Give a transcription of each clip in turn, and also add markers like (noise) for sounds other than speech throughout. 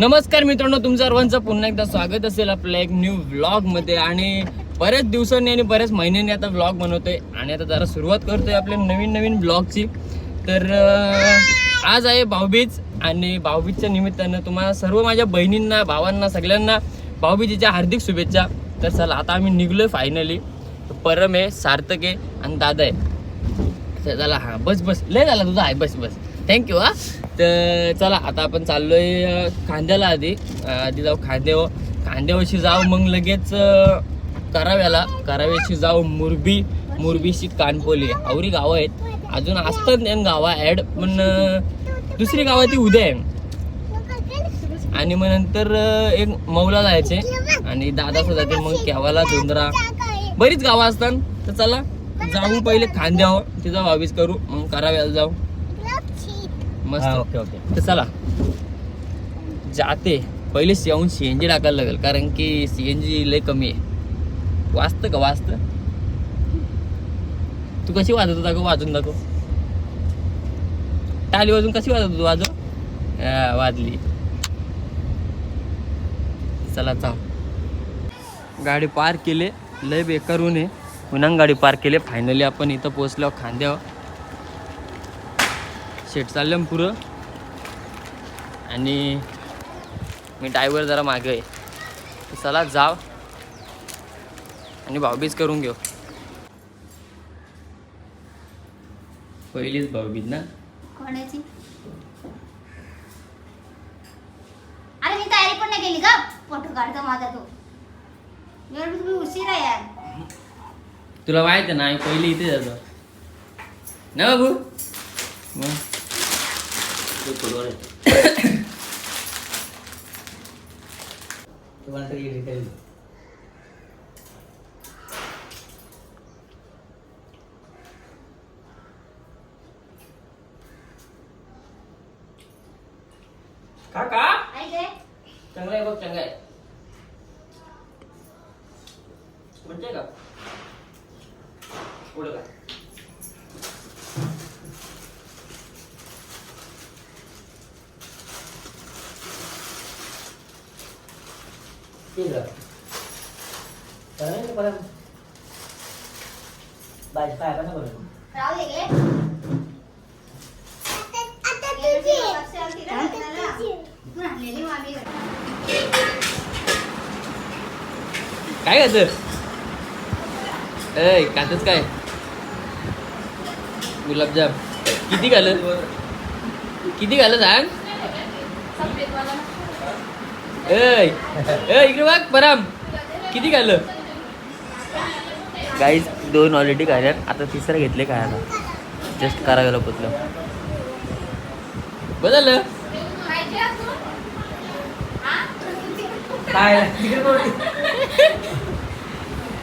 नमस्कार मित्रांनो तुमचं सर्वांचं पुन्हा एकदा स्वागत असेल आपल्या एक न्यू व्लॉगमध्ये आणि बऱ्याच दिवसांनी आणि बऱ्याच महिन्यांनी आता व्लॉग बनवतोय आणि आता जरा सुरुवात करतोय आपल्या नवीन नवीन ब्लॉगची तर आज आहे भाऊबीज आणि भाऊबीजच्या निमित्तानं तुम्हाला सर्व माझ्या बहिणींना भावांना सगळ्यांना भाऊबीजीच्या हार्दिक शुभेच्छा. तर चला आता आम्ही निघलोय फायनली परम आहे सार्थक आहे आणि दादा आहे. चला हां बस बस. लय झाला तुझा आहे बस बस. थँक्यू हा. तर चला आता आपण चाललोय खांद्याला आधी. आधी जाऊ खांदेव खांद्यावरशी जाऊ मग लगेच कराव्याला. कराव्याशी जाऊ मुरबी मुरबीशी कानपोली. आवरी गावं आहेत. अजून असतात नाही गावा ॲड पण दुसरी गावं ती उद्या आहे. आणि मग नंतर एक मौला जायचे. आणि दादा सुद्धा जाते मग केवाला धुंदरा. बरीच गावं असतात. तर चला जाऊ पहिले खांद्यावर तिचा वावीस करू. मग कराव्याला जाऊ. मस्त. Okay okay. तर चला. जाते. पहिले येऊन सी एन जी टाकायला लागेल कारण की सी एन जी लय कमी आहे. वाचतं का? वाचतं. तू कशी वाजत होता दाखव वाजून दाखव. टाली वाजून कशी वाजत होतो? वाजव. हा, वाजली. चला चाव. गाडी पार केले. लय बेकार ऊन आहे. पुन्हा गाडी पार केले. फायनली आपण इथं पोचलो खांद्यावर. शेट चाललं पुरं. आणि मी ड्रायव्हर जरा मागे आहे. चला जाव. आणि भाऊबीज करून घेऊ. पहिलीच भाऊबीज ना? कोणाची? अरे मी तयारी पण नाही केली का फोटो काढतो माझा तो. एवढं तुम्ही उशीर आहे यार. तुला माहीत आहे ना आम्ही पहिले इथे जातो. ना बाबू? मग? काका ऐक रे चांगला आहे बघ चांगला आहे म्हणजे का पुढं का राहू दे गे लक्षात ठेव आपल्याला. तू आणलेली मामी घरी. काय खात ऐ खातच काय गुलाबजाम किती घालत किती घालत सांग ऐ इकडे बघ परम किती घाल गाईज दोन ऑलरेडी खाल्यात आता तिसरं घेतले खायला. जस्ट करा गेलो पुतलं बदल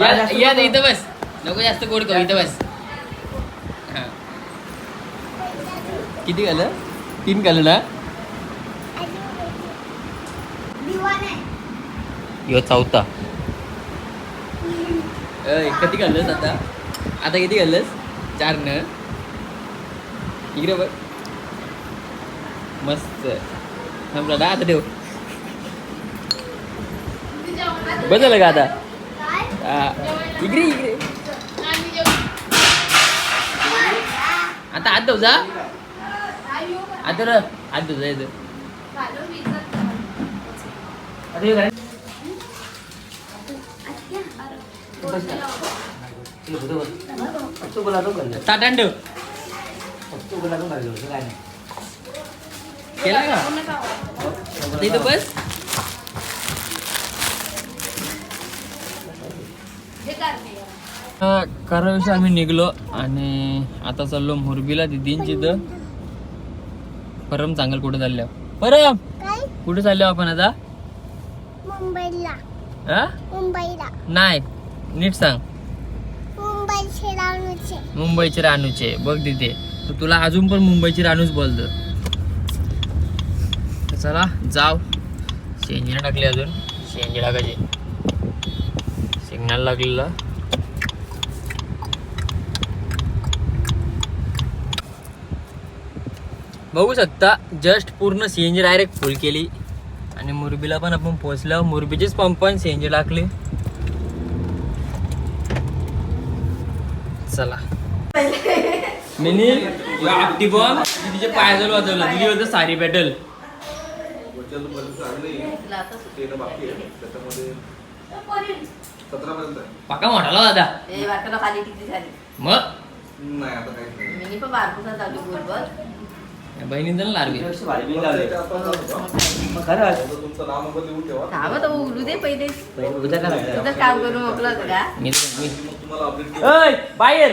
या या ना इथं बस. नको जास्त गोड करू इथं बस. किती घालं तीन घालं ना दिवा नाही. यो चौथा. अय, किती घालस आता? आता किती घालस चार न. इकडे बघ. मस्त. थांबला ना आता ठेव. बदल का आता? इकडे इकडे. आता हात जा आता र हात धुव जा इथं आता हे काय? ताटान ठेव. केला का? आता इथं बस. कराविषयी आम्ही निघलो आणि आता चाललो मोरबीला दिदींची तर परम चांगल कुठे चालल्या? परम! काय? कुठे चाललो आपण आता? मुंबईला. हा? मुंबईला. नाही. नीट सांग. मुंबईचे रानूचे बघ तिथे. तर तुला अजून पण मुंबईची रानूच बोलत. चला जाव. शेंजिना टाकली अजून. शेंजी टाकायची. सिग्नल लागलेला. बघू शकता जस्ट पूर्ण C N G direct full केली. आणि मुरबीला पण आपण पोहोचलो मुरबीचेच पंप पण सीएनजी टाकली. चला. मिनी आपटी बॉम्ब तिचे पायजल वाजवला. दिली होतं सारी बॅटल पाका मोठाला दादा मग नाही आता काहीच नाही मी पण चालू नंबर लिहून ठेवा. थांब तर उलू दे पहिले. तुझं काम करून मोकलं होतं का? मी ओय, बाहेर.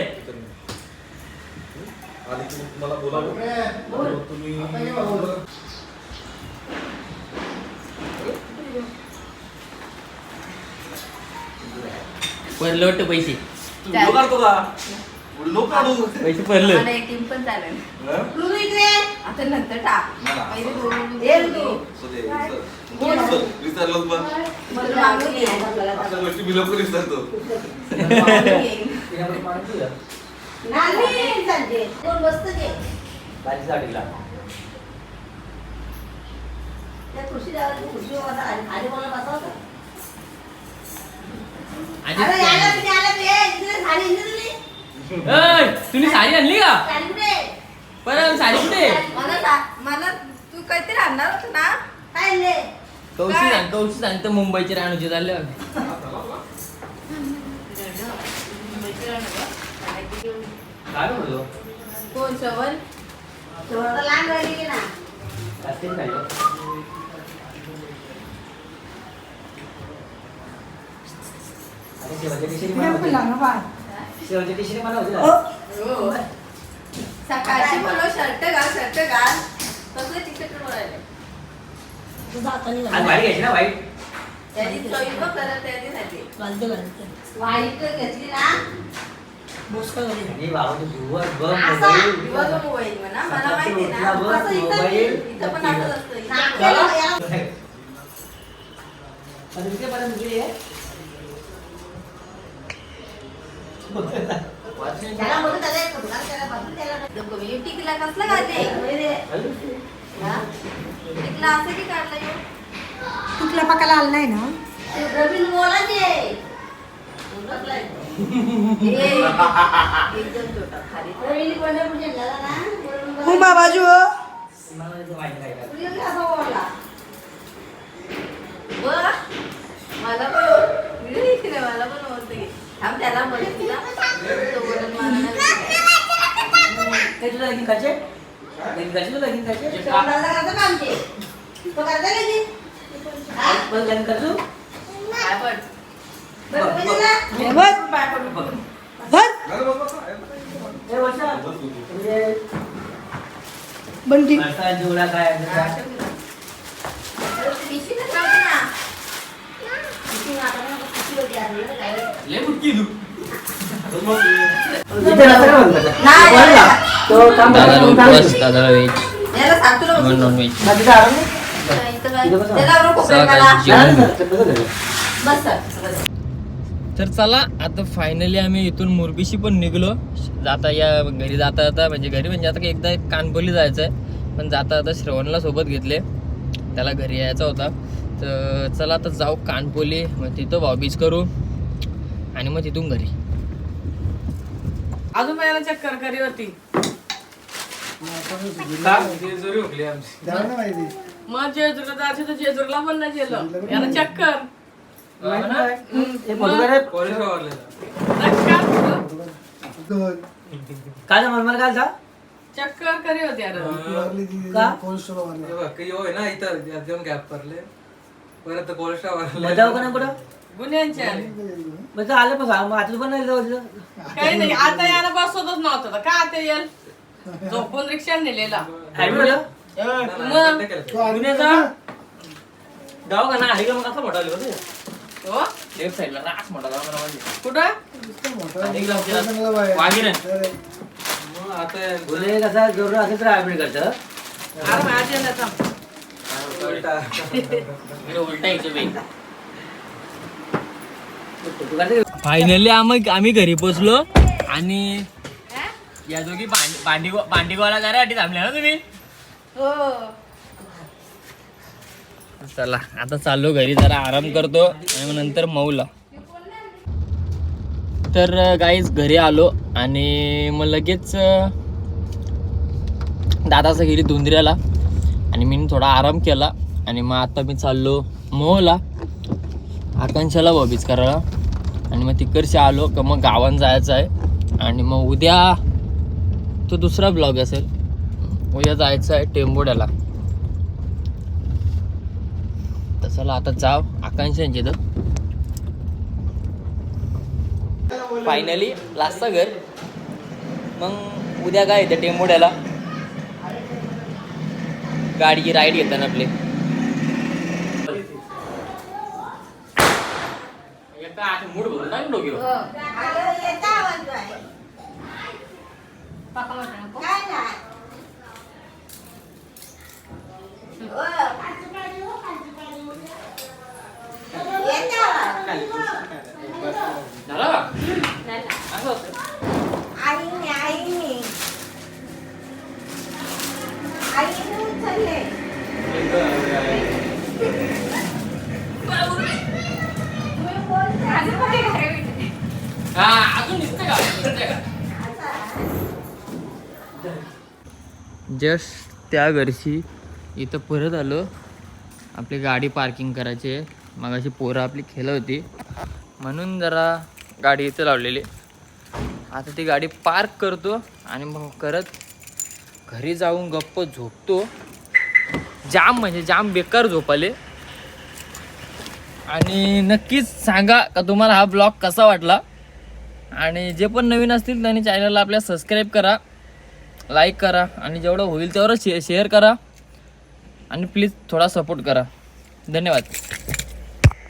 वाटतं पैसे. तू काढू. पैसे पडलं. मला एक टीम पण चालेल. हं? लुलू इकडे आता नंतर टाक. पहिले. विसरलोच पण. मला मागून ये. अशा गोष्टी मी लवकर विसरतो. नाही चालते. कोण बसतं ते त्या खुर्शी जायला खुर्शीवर बसा. आधी आधी मला बसवतं अरे यायला तुम्ही आला ते इकडे साडी इकडे दिली ओय, तुम्ही साडी आणली का? परत साडी कुठे मला सा- मला तू काहीतरी आणणार होतं ना? काय? आणले कौशी सांग कौशी सांगतं मुंबईचे राणूचे चालले काय बोलतो कोण सवन थोडं लहान राहिली ना. हो. सकाळची म्हणून शर्ट घाल शर्ट घाल. बोलायला तुझा हाताने आज वाईट घ्यायची ना वाईट? त्याची चॉईस बघ करत त्याच्यासाठी घालते घालते वाईट घेतली ना. मुस्कळ आणि बाबा तू दिवस बघ असा मोबाईल. दिवस मोबाईल म्हणा मला माहिती आहे ना. बघ, असं इथं मोबाईल. इथं पण असंच असतं. इथं नाकाला पण- याला- त्याला त्याला एक त्याला त्याला मी टिकला कसला हा? टिकला असं की काढला ह्यो? तुला पकायला आलं नाही ना ते एकदम छोटा खाली प्रवीण पंढरपूरचे झाला ना हो मा बाजू मला पण मला पण होतं थांब त्याला तिला तो करता? हा? काय पण. बघ पाय बघ. बघ आहे. बस तू. बंटी पिशवीतच राहते ना. किती नाटकं, किती होती आज, एवढं काय? दादा मुटकी दादा व्हेज नॉन व्हेज जेवण तर चला आता फायनली आम्ही इथून मुरबीशी पण निघलो. जाता या घरी जाता जाता म्हणजे घरी म्हणजे आता एकदा एक कानपोली जायचं आहे पण जाता जाता श्रवणला सोबत घेतले. त्याला घरी यायचा होता. तर चला आता जाऊ कानपोली. मग तिथं भाऊबीज करू. आणि मग तिथून घरी अजून पहिला चक्कर करी होती. मग जेजुरीला जायचं तर जेजुरीला पण नाही गेलं. याला चक्कर. काय मला काय जा चक्कर करी होती यार होय ना इथं गॅप पडले. परत कोलेस्ट्रॉल मजा का नाही कुठं? गुन्ह्यांच्या मग आलं पण सांग मग आता पण नाही जाऊ काही नाही आता याला बसवतच नव्हतं. तर का आता येईल? झोपून रिक्षा नेलेला. मग? दवाखाना आहे का मग कसा मोठा आलो हो? लेफ्ट साईडला रास मोठा दवाखाना म्हणजे कुठं आता कसा जोर असं तर ऍडमिट करतं. अरे माझ्या याला इकडे उलटा. (laughs) यायचं बाई फायनली आम्ही आम्ही घरी पोचलो आणि या दोघी भांडी भांडी गोळा करायसाठी थांबल्या ना तुम्ही? हो. चला आता चाललो घरी जरा आराम करतो आणि नंतर मऊला. तर गाईज घरी आलो आणि मग लगेच दादाचा गेली धुंदऱ्याला आणि मी थोडा आराम केला आणि मग आता मी चाललो मोहला आकांक्षाला बॉबीज करायला. आणि मग तिकडचे आलो का मग गावात जायचं आहे. आणि मग उद्या तो दुसरा ब्लॉग असेल. उद्या जायचं आहे टेंबोड्याला. तर आता जाव. आकांक्षांचे तर फायनली लास्टचं घर. मग उद्या काय येते टेंबोड्याला? गाडी राईड घेतात आपले मूड भरून टाक डोक्यावर. हो. अगं, येता आवाज बाय. पका म्हटलं नको काय नाही. झाला का? नाही. असं होतं. आईने आईने आईने उचलले तुम्ही बोलता. हा, अजून दिसतंय का? दिसतंय का? जस्ट त्या वर्षी इथं परत आलो. आपली गाडी पार्किंग करायची आहे. मग अशी पोरं आपली खेळत होती. म्हणून जरा गाडी इथं लावलेली. आता ती गाडी पार्क करतो आणि मग करत घरी जाऊन गप्प झोपतो. जाम म्हणजे जाम बेकार झोपाले आणि नक्कीच सांगा का तुम्हाला हा ब्लॉग कसा वाटला? आणि जे पण नवीन असतील त्यांनी चॅनलला आपल्या सबस्क्राईब करा लाईक करा आणि जेवढं होईल तेवढं शे शेअर करा. आणि प्लीज थोडा सपोर्ट करा. धन्यवाद.